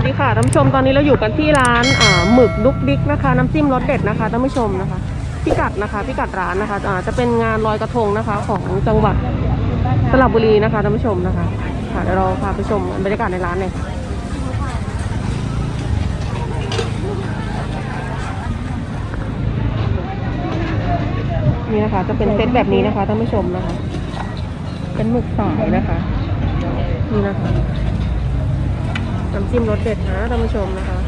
วัสดีค่ะท่านผู้ชมตอนนี้เราอยู่กันที่ร้านอ่าหมึกดุกดิกนะคะ น้ำจิ้มรสเด็ดนะคะท่านผู้ชมนะคะพิกัดนะคะพิกัดร้านนะคะอ่าจะเป็นงานลอยกระทงนะคะ ของจังหวัดสระบุรีนะคะท่านผู้ชมนะคะค่ะเดี๋ยวเราพาไปชมบรรยากาศในร้านเลยค่นี่นะคะ จะเป็นเซตแบบนี้นะคะท่านผู้ชมนะคะ เป็นหมึกสายนะคะ นี่นะคะ น้ำจิ้มรสเด็ดนะท่านผู้ชมนะคะ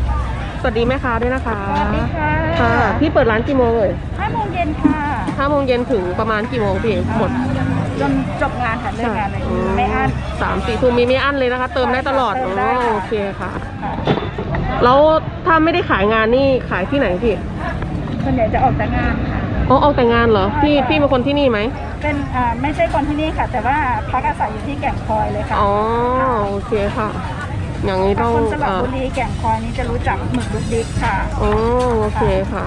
สวัสดีแม่ค้าด้วยนะคะสวัสดีค่ะค่ะพี่เปิดร้านกี่โมงเอ่ยห้าโมงเย็นค่ะห้าโมงเย็นถึงประมาณกี่โมงพี่หมดจนจบงานค่ะเลิกงานเลยอืไม่อั้นสามสี่ทุ่มมีไม่อั้นเลยนะคะ เติมได้ตลอดเติอ๋มได้อค่ะโอเคค่ะค่ะแล้วถ้าไม่ได้ขายงานนี่ขายที่ไหนพี่ส่วนใหญ่จะออกแต่งานค่ะอ๋อเอาแต่งานเหรอพี่ใช่ค่ะพี่เป็นคนที่นี่ไหมเป็นอ่าไม่ใช่คนที่นี่ค่ะ แต่ว่าพักอาศัยอยู่ที่แก่งคอยเลยค่ะอ๋อโอเคค่ะ อย่างนี้ถ้าต้องคนสระเอ่อบุรีแก่งคอยนี้จะรู้จักหมึกดุกดิกค่ะ อ๋อโอเคค่ะ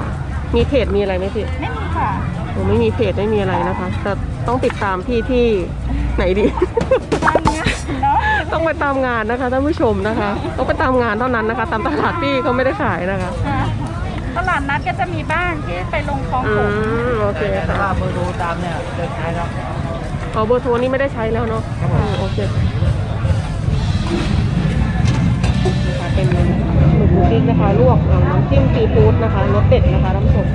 มีเพจมีอะไรไหมพี่ไม่มีค่ะ ผมไม่มีเพจไม่มีอะไรนะคะ แต่ต้องติดตามพี่ที่ไหนดีตามเนี้ยเนาะต้องไปตามงานนะคะท่านผู้ชมนะคะ ต้องไปตามงานเท่านั้นนะคะ ตามตลาดพี่เขาไม่ได้ขายนะคะค่ะตลาดนัดก็จะมีบ้างที่ไปลงคลองอืผมมโอเคแต่ค่ะว่าเบอร์โทรตามเนี่ยเดินใช้แล้ว เอาเบอร์โทรนี่ไม่ได้ใช้แล้วเนาะครับผมอืมโอเคนะคะ เป็นหมึกลูกดิ๊กนะคะ ลวกน้ำจิ้มซีฟู้ดนะคะรสเด็ดนะคะท่านผู้ชม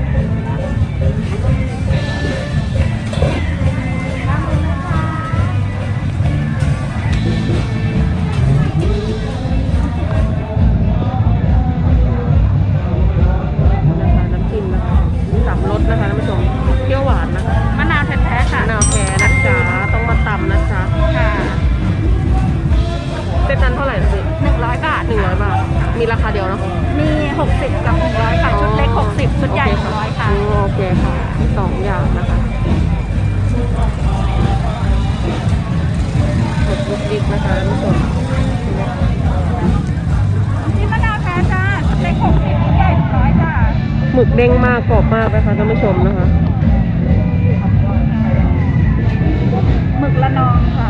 เด้งมากกรอบมากนะคะท่านผู้ชมนะคะหมึกละนองค่ะ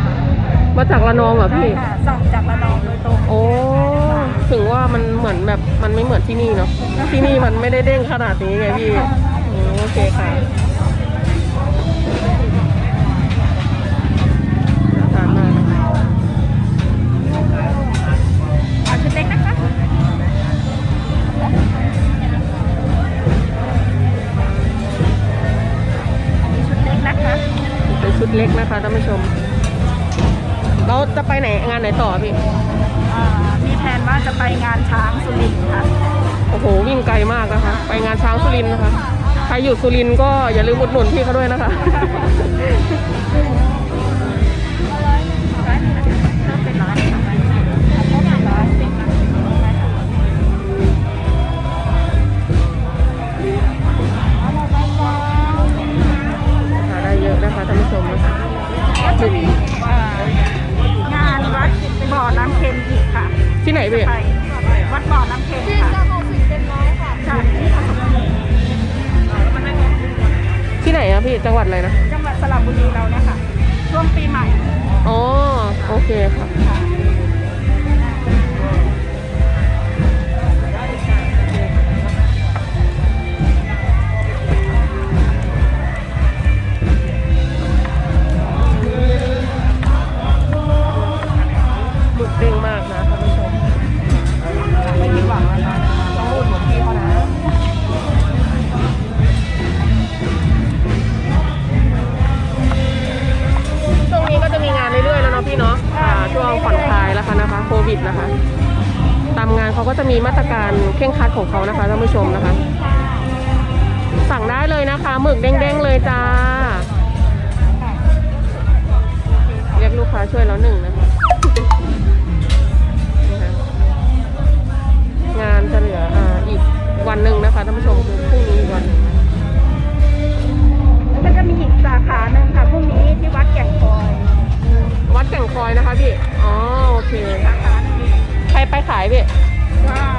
มาจากระนองเหรอใช่พี่ค่ะสั่งจากละนองโดยตรงโอ้ถึงว่ามันเหมือนแบบมันไม่เหมือนที่นี่เนาะที่นี่มันไม่ได้เด้งขนาดนี้ไงพี่อืมโอเคค่ะ ชุดเล็กนะคะท่านผู้ชม เราจะไปไหนงานไหนต่อพี่อ่ามีแผนว่าจะไปงานช้างสุรินทร์ค่ะ โอ้โหวิ่งไกลมากนะคะ ไปงานช้างสุรินทร์นะคะ ใครอยู่สุรินทร์ก็อย่าลืมอุดหนุนพี่เขาด้วยนะคะ พี่จังหวัดอะไรนะ จังหวัดสระบุรีเราเนี่ยค่ะ ช่วงปีใหม่ อ๋อ โอเคค่ะ ของเขานะคะท่านผู้ชมนะคะ สั่งได้เลยนะคะหมึกเด้งๆเลยจ้า เรียกลูกค้าช่วยแล้วหนึ่งนะคะนี่ค่ะงานจะเหลืออ่าอีกวันหนึ่งนะคะท่านผู้ชมคือพรุ่งนี้อีกวันแล้วก็จะมีอีกสาขาหนึ่งค่ะพรุ่งนี้ที่วัดแก่งคอย วัดแก่งคอยนะคะพี่ อ๋อโอเค สาขาหนึ่งใครไปขายพี่ว่าพี่ไปขาย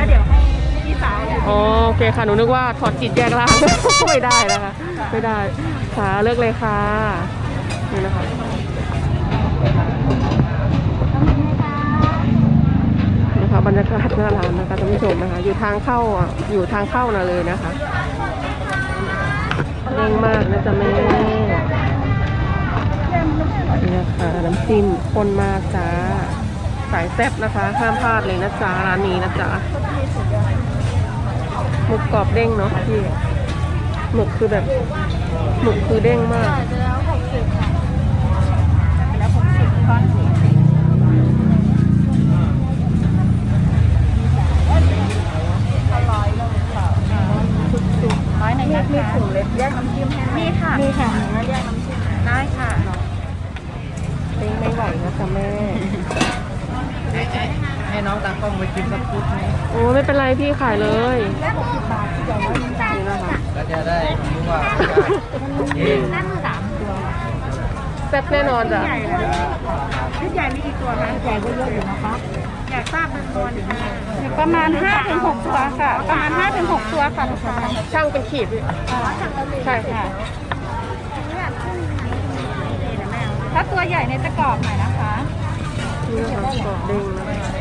แล้วเดี๋ยวให้พี่สาวเนี่ย อ๋อโอเคค่ะ หนูนึกว่าถอดจิตแยกล่าง ไม่ได้นะคะ ไม่ได้ ค่ะ เลิกเลยค่ะ นี่นะคะ นะคะบรรยากาศหน้าร้านนะคะท่านผู้ชมนะคะ อยู่ทางเข้าอะอยู่ทางเข้าน่ะเลยนะคะเร่งมากนะจ๊ะแม่นี่นะคะน้ำจิ้มข้นมากจ้าสายแซ่บนะคะ ห้ามพลาดเลยนะจ๊ะร้านนี้นะจ๊ะ หมึกกรอบเด้งเนาะพี่หมึกคือแบบหมึกคือเด้งมากจ่ายไปแล้วหกสิบค่ะไปแล้วหกสิบก้อนสิร้อยเลยค่ะร้อยหนึ่งนะคะมีถุงเล็กแยกน้ำจิ้มให้มีค่ะ มีค่ะแล้วแยกน้ำจิ้มได้ค่ะ เด้งไม่ไหวนะจ๊ะแม่ ให้น้อง ตากล้องไปกินสักพุดไหมโอ้ไม่เป็นไรพี่ขายเลยแค่หกสิบบาทที่เดี๋ยวเราจ่ายนี่นะคะก็จะได้รู้ว่าเย็นนั่นสามตัวแซ่บแน่นอนจ้ะชุดใหญ่มีกี่ตัวคะใหญ่ก็เยอะอยู่นะคะอยากทราบเป็นตัวประมาณห้าถึงหกตัวค่ะ ประมาณห้าถึงหกตัวค่ะลูกค้าช่างเป็นขีดพี่ใช่ค่ะถ้าตัวใหญ่เนี่ยจะกรอบหน่อยนะคะนี่นะคะกรอบเด้งนะคะ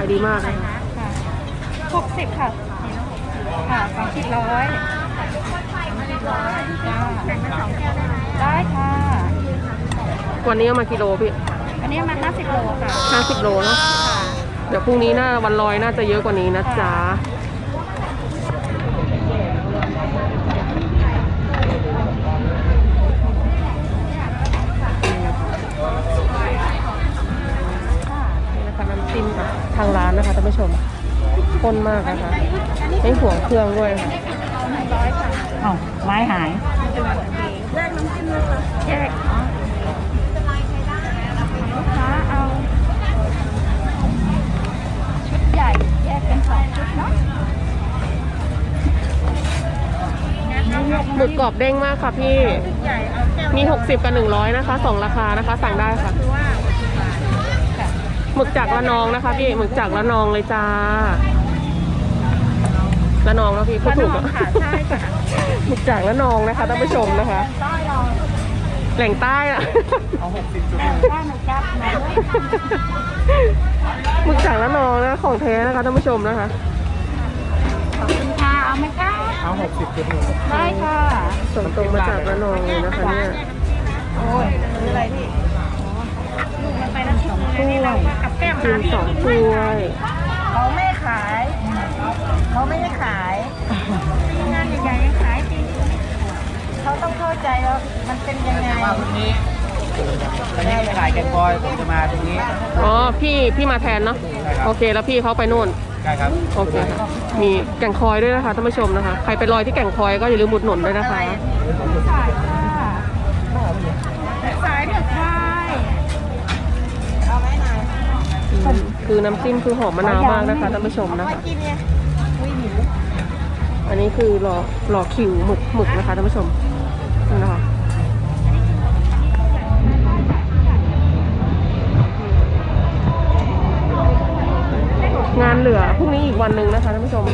ขายดีมากนะคะค่ะหกสิบค่ะ ค่ะสองสิบร้อยจ้าได้ค่ะ วันนี้เอามากิโลพี่อันนี้มันห้าสิบโลค่ะ ห้าสิบโลเนาะ ค่ะ เดี๋ยวพรุ่งนี้น่าวันลอยน่าจะเยอะกว่านี้นะจ๊ะนี่ นะคะน้ำจิ้มกับทางร้านนะคะท่านผู้ชมข้นมากนะคะ ไม่ห่วงเครื่องด้วยค่ะร้อยค่ะอ้าวไม้หายแยกน้ำจิ้มนะคะแยกลูกค้าเอา ชุดใหญ่ แยกเป็นสองชุดเนาะหมึกกรอบเด้งมากค่ะพี่ชุดใหญ่เอาแก้วมี 60 กับ 100 นะคะสองราคานะคะ สั่งได้ค่ะคือว่าค่ะ หมึกจากละนองนะคะพี่หมึกจากละนองเลยจ้าละนองแล้วพี่พูดถูกละนองค่ะใช่ค่ะหมึกจากละนองนะคะท่านผู้ชมนะคะต้อยเราแหล่งใต้อะเอาหกสิบจุดแม่ข้าวหนูกับหนูหมึกจากละนองนะของแท้นะคะท่านผู้ชมนะคะขอบคุณค่ะเอาไหมคะเอาหกสิบจุดหนึ่งได้ค่ะส่งตรงมาจากละนองเลยนะคะเนี่ยโอ้ยคืออะไรพี่ลูกมันไปแล้วสอง ถ้วยกับแก้มกินสองถ้วยเขาไม่ขายเขาไม่ได้ขายงานใหญ่ๆยังขายจริงเขาต้องเข้าใจว่ามันเป็นยังไงว่าพรุ่งนี้วันนี้ถ่ายแกงบอยผมจะมาตรงนี้อ๋อพี่พี่มาแทนเนาะใช่ครับโอเคแล้วพี่เขาไปนู่นใช่ครับโอเคค่ะมีแก่งคอยด้วยนะคะท่านผู้ชมนะคะ ใครไปลอยที่แก่งคอยก็อย่าลืมบุดหนุนด้วยนะคะ คือน้ำจิ้มคือหอมมะนาวมากนะคะท่านผู้ชมนะคะกินเนี่ยอุ้ยหิวอันนี้คือรอรอคิวหมึกหมึกนะคะท่านผู้ชมนี่นะคะงานเหลือพรุ่งนี้อีกวันหนึ่งนะคะท่านผู้ชม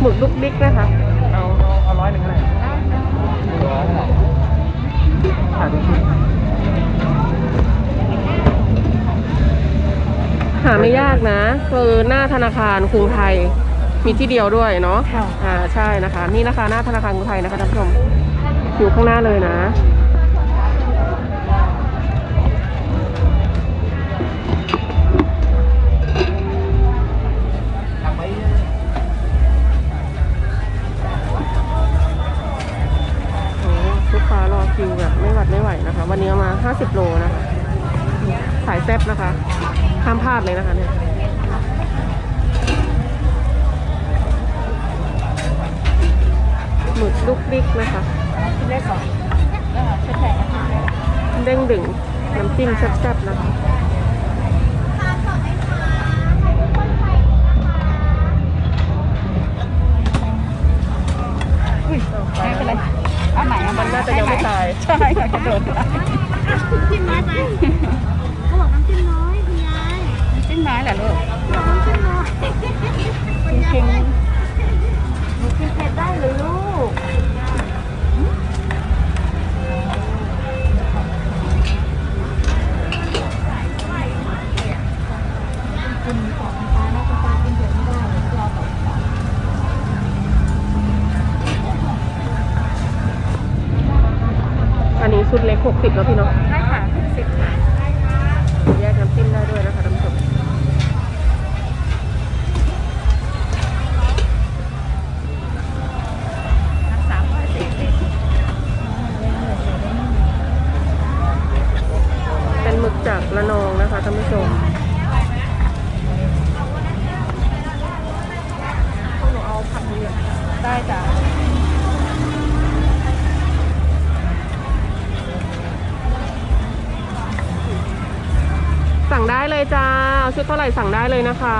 หมึกลุกดิกนะคะ เอาเอาร้อยหนึ่งเลยร้อยเท่าไหร่ถ่ายดูสิ หาไม่ยากนะคือหน้าธนาคารกรุงไทยมีที่เดียวด้วยเนาะค่ะ อ่าใช่นะคะ นี่นะคะหน้าธนาคารกรุงไทยนะคะท่านผู้ชมอยู่ข้างหน้าเลยนะทำไว้โอ้ลูกค้ารอคิวแบบไม่หวัดไม่ไหวนะคะ วันนี้เอามา 50 โลนะคะ สายแซ่บนะคะ ห้ามพลาดเลยนะคะเนี่ยหมึกลุกดิกนะคะกินได้ก่อนเออชุดใหญ่นะคะเด้งดึงน้ำจิ้มแซ่บๆนะคะอุ้ยไม่เป็นไรเอาใหม่เอาใหมันน่าจะยังไม่ตาย ใช่ค่ะกระโดดไปจิ้มน้อยไป สิบแล้วพี่เนาะได้ค่ะสิบค่ะแยกน้ำจิ้มได้ด้วยนะคะท่านผู้ชมสามร้อยสี่สิบเป็นหมึกจากระนองนะคะท่านผู้ชม เท่าไหร่สั่งได้เลยนะคะ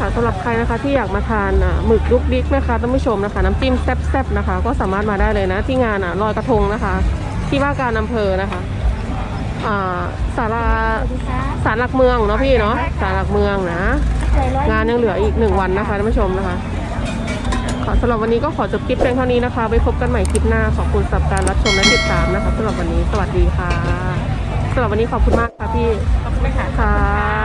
ค่ะสำหรับใครนะคะที่อยากมาทานอะหมึกลุกดิกนะคะท่านผู้ชมนะคะ น้ำจิ้มแซ่บๆนะคะ ก็สามารถมาได้เลยนะ ที่งานอะลอยกระทงนะคะ ที่ว่าการอำเภอนะคะอ่าสาราสารหลักเมืองเนาะพี่เนาะสารหลักเมืองนะ งานยังเหลืออีกหนึ่งวันนะคะท่านผู้ชมนะคะ สำหรับวันนี้ก็ขอจบคลิปเพียงเท่านี้นะคะ ไว้พบกันใหม่คลิปหน้า ขอบคุณสำหรับการรับชมและติดตามนะคะสำหรับวันนี้ สวัสดีค่ะสำหรับวันนี้ขอบคุณมากค่ะพี่ ขอบคุณค่ะค่ะ